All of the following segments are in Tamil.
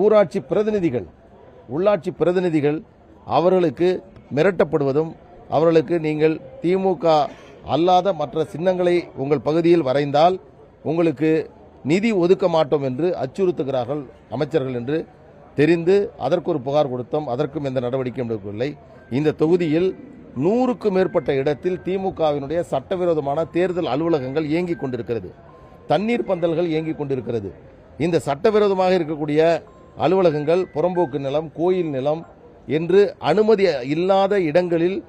ஊராட்சி பிரதிநிதிகள் உள்ளாட்சி பிரதிநிதிகள் அவர்களுக்கு மிரட்டப்படுவதும் அவர்களுக்கு நீங்கள் திமுக அல்லாத மற்ற சின்னங்களை உங்கள் பகுதியில் வரைந்தால் உங்களுக்கு நிதி ஒதுக்க மாட்டோம் என்று அச்சுறுத்துகிறார்கள் அமைச்சர்கள் என்று தெரிந்து அதற்கு ஒரு புகார் கொடுத்தோம். அதற்கும் எந்த நடவடிக்கையும் எடுக்கவில்லை. இந்த தொகுதியில் நூறுக்கும் மேற்பட்ட இடத்தில் திமுகவினுடைய சட்டவிரோதமான தேர்தல் அலுவலகங்கள் இயங்கிக் கொண்டிருக்கிறது. தண்ணீர் பந்தல்கள் இயங்கிக் கொண்டிருக்கிறது. இந்த சட்டவிரோதமாக இருக்கக்கூடிய அலுவலகங்கள் புறம்போக்கு நிலம் கோயில் நிலம் என்று அனுமதி இல்லாத இடங்களில்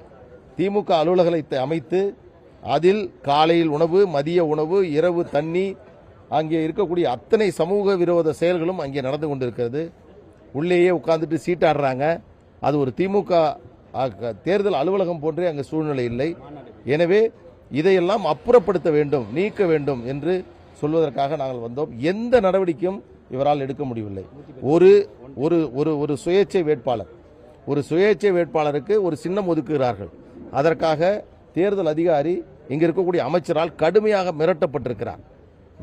திமுக அலுவலகத்தை அமைத்து அதில் காலையில் உணவு மதிய உணவு இரவு தண்ணி அங்கே இருக்கக்கூடிய அத்தனை சமூக விரோத செயல்களும் அங்கே நடந்து கொண்டிருக்கிறது. உள்ளேயே உட்காந்துட்டு சீட்டாடுறாங்க. அது ஒரு திமுக க- தேர்தல் அலுவலகம் போன்றே அங்கே சூழ்நிலை இல்லை. எனவே இதையெல்லாம் அப்புறப்படுத்த வேண்டும் நீக்க வேண்டும் என்று சொல்வதற்காக நாங்கள் வந்தோம். எந்த நடவடிக்கையும் இவரால் எடுக்க முடியவில்லை. ஒரு ஒரு ஒரு ஒரு சுயேட்சை வேட்பாளர் ஒரு சுயேட்சை வேட்பாளருக்கு ஒரு சின்னம் ஒதுக்குகிறார்கள். அதற்காக தேர்தல் அதிகாரி இங்கே இருக்கக்கூடிய அமைச்சரால் கடுமையாக மிரட்டப்பட்டிருக்கிறார்.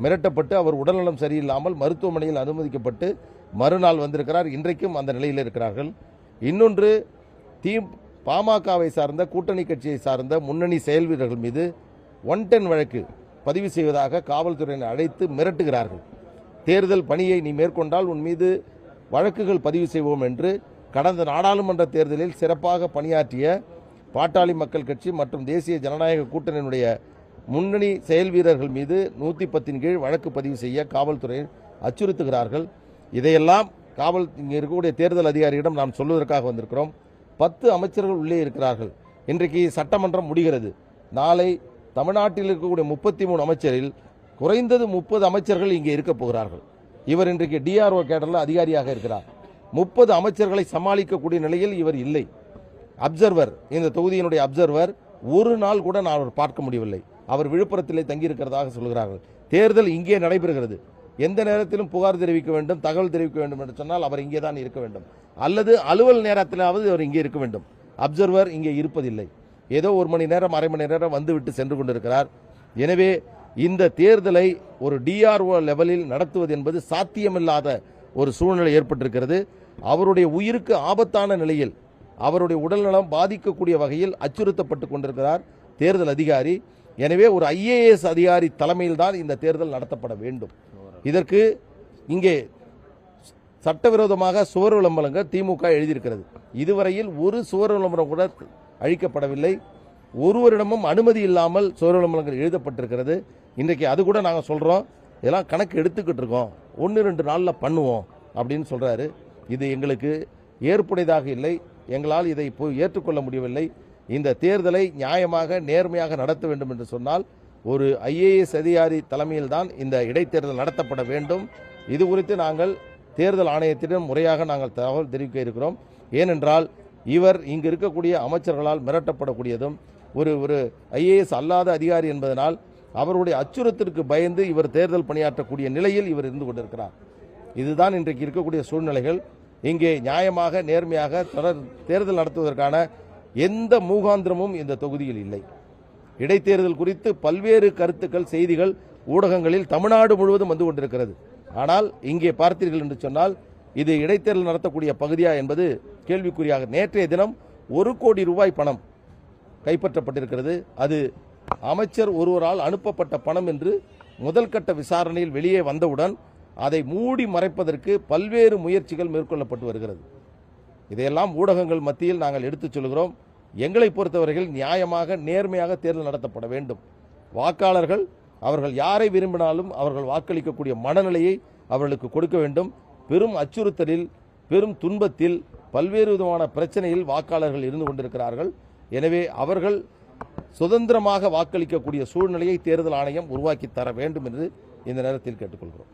மிரட்டப்பட்டு அவர் உடல்நலம் சரியில்லாமல் மருத்துவமனையில் அனுமதிக்கப்பட்டு மறுநாள் வந்திருக்கிறார். இன்றைக்கும் அந்த நிலையில் இருக்கிறார்கள். இன்னொன்று தீ பாமகவை சார்ந்த கூட்டணி கட்சியை சார்ந்த முன்னணி செயல் வீரர்கள் மீது ஒன் டென் வழக்கு பதிவு செய்வதாக காவல்துறையினர் அழைத்து மிரட்டுகிறார்கள். தேர்தல் பணியை நீ மேற்கொண்டால் உன் மீது வழக்குகள் பதிவு செய்வோம் என்று கடந்த நாடாளுமன்ற தேர்தலில் சிறப்பாக பணியாற்றிய பாட்டாளி மக்கள் கட்சி மற்றும் தேசிய ஜனநாயக கூட்டணியினுடைய முன்னணி செயல் வீரர்கள் மீது நூற்றி பத்தின் கீழ் வழக்கு பதிவு செய்ய காவல்துறை அச்சுறுத்துகிறார்கள். இதையெல்லாம் காவல் இங்கே இருக்கக்கூடிய தேர்தல் அதிகாரியிடம் நாம் சொல்வதற்காக வந்திருக்கிறோம். பத்து அமைச்சர்கள் உள்ளே இருக்கிறார்கள். இன்றைக்கு சட்டமன்றம் முடிகிறது. நாளை தமிழ்நாட்டில் இருக்கக்கூடிய முப்பத்தி மூணு அமைச்சரில் குறைந்தது முப்பது அமைச்சர்கள் இங்கே இருக்க போகிறார்கள். இவர் இன்றைக்கு டிஆர்ஓ கேடரில் அதிகாரியாக இருக்கிறார். முப்பது அமைச்சர்களை சமாளிக்கக்கூடிய நிலையில் இவர் இல்லை. அப்சர்வர் இந்த தொகுதியினுடைய அப்சர்வர் ஒரு நாள் கூட நான் அவர் பார்க்க முடியவில்லை. அவர் விழுப்புரத்திலே தங்கியிருக்கிறதாக சொல்கிறார்கள். தேர்தல் இங்கே நடைபெறுகிறது. எந்த நேரத்திலும் புகார் தெரிவிக்க வேண்டும் தகவல் தெரிவிக்க வேண்டும் என்று சொன்னால் அவர் இங்கே தான் இருக்க வேண்டும். அல்லது அலுவல் நேரத்திலாவது அவர் இங்கே இருக்க வேண்டும். அப்சர்வர் இங்கே இருப்பதில்லை. ஏதோ ஒரு மணி நேரம் அரை மணி நேரம் வந்துவிட்டு சென்று கொண்டிருக்கிறார். எனவே இந்த தேர்தலை ஒரு டிஆர்ஓ லெவலில் நடத்துவது என்பது சாத்தியமில்லாத ஒரு சூழ்நிலை ஏற்பட்டிருக்கிறது. அவருடைய உயிருக்கு ஆபத்தான நிலையில் அவருடைய உடல்நலம் பாதிக்கக்கூடிய வகையில் அச்சுறுத்தப்பட்டு கொண்டிருக்கிறார் தேர்தல் அதிகாரி. எனவே ஒரு ஐஏஎஸ் அதிகாரி தலைமையில் தான் இந்த தேர்தல் நடத்தப்பட வேண்டும். இதற்கு இங்கே சட்டவிரோதமாக சுவர் விளம்பரங்கள் திமுக எழுதியிருக்கிறது. இதுவரையில் ஒரு சுவர் விளம்பரம் கூட அழிக்கப்படவில்லை. ஒருவரிடமும் அனுமதி இல்லாமல் சுவர் விளம்பரங்கள் எழுதப்பட்டிருக்கிறது. இன்றைக்கி அது கூட நாங்கள் சொல்கிறோம் இதெல்லாம் கணக்கு எடுத்துக்கிட்டு இருக்கோம். ஒன்று ரெண்டு நாளில் பண்ணுவோம் அப்படின்னு சொல்கிறாரு இது எங்களுக்கு ஏற்புடையதாக இல்லை. எங்களால் இதை போய் ஏற்றுக்கொள்ள முடியவில்லை. இந்த தேர்தலை நியாயமாக நேர்மையாக நடத்த வேண்டும் என்று சொன்னால் ஒரு ஐஏஎஸ் அதிகாரி தலைமையில்தான் இந்த இடைத்தேர்தல் நடத்தப்பட வேண்டும். இது குறித்து நாங்கள் தேர்தல் ஆணையத்திடம் முறையாக நாங்கள் தகவல் தெரிவிக்க இருக்கிறோம். ஏனென்றால் இவர் இங்கு இருக்கக்கூடிய அமைச்சர்களால் மிரட்டப்படக்கூடியதும் ஒரு ஒரு ஐஏஎஸ் அல்லாத அதிகாரி என்பதனால் அவருடைய அச்சுறுத்திற்கு பயந்து இவர் தேர்தல் பணியாற்றக்கூடிய நிலையில் இவர் இருந்து கொண்டிருக்கிறார். இதுதான் இன்றைக்கு இருக்கக்கூடிய சூழ்நிலைகள். இங்கே நியாயமாக நேர்மையாக தொடர் தேர்தல் நடத்துவதற்கான எந்த மூகாந்திரமும் இந்த தொகுதியில் இல்லை. இடைத்தேர்தல் குறித்து பல்வேறு கருத்துக்கள் செய்திகள் ஊடகங்களில் தமிழ்நாடு முழுவதும் வந்து கொண்டிருக்கிறது. ஆனால் இங்கே பார்த்தீர்கள் என்று சொன்னால் இது இடைத்தேர்தல் நடத்தக்கூடிய பகுதியா என்பது கேள்விக்குறியாக நேற்றைய தினம் ஒரு கோடி ரூபாய் பணம் கைப்பற்றப்பட்டிருக்கிறது. அது அமைச்சர் ஒருவரால் அனுப்பப்பட்ட பணம் என்று முதல் கட்ட விசாரணையில் வெளியே வந்தவுடன் அதை மூடி மறைப்பதற்கு பல்வேறு முயற்சிகள் மேற்கொள்ளப்பட்டு வருகிறது. இதையெல்லாம் ஊடகங்கள் மத்தியில் நாங்கள் எடுத்துச் சொல்கிறோம். எங்களை பொறுத்தவரையில் நியாயமாக நேர்மையாக தேர்தல் நடத்தப்பட வேண்டும். வாக்காளர்கள் அவர்கள் யாரை விரும்பினாலும் அவர்கள் வாக்களிக்கக்கூடிய மனநிலையை அவர்களுக்கு கொடுக்க வேண்டும். பெரும் அச்சுறுத்தலில் பெரும் துன்பத்தில் பல்வேறு விதமான பிரச்சனையில் வாக்காளர்கள் இருந்து கொண்டிருக்கிறார்கள். எனவே அவர்கள் சுதந்திரமாக வாக்களிக்கக்கூடிய சூழ்நிலையை தேர்தல் ஆணையம் உருவாக்கி தர வேண்டும் என்று இந்த நேரத்தில் கேட்டுக்கொள்கிறோம்.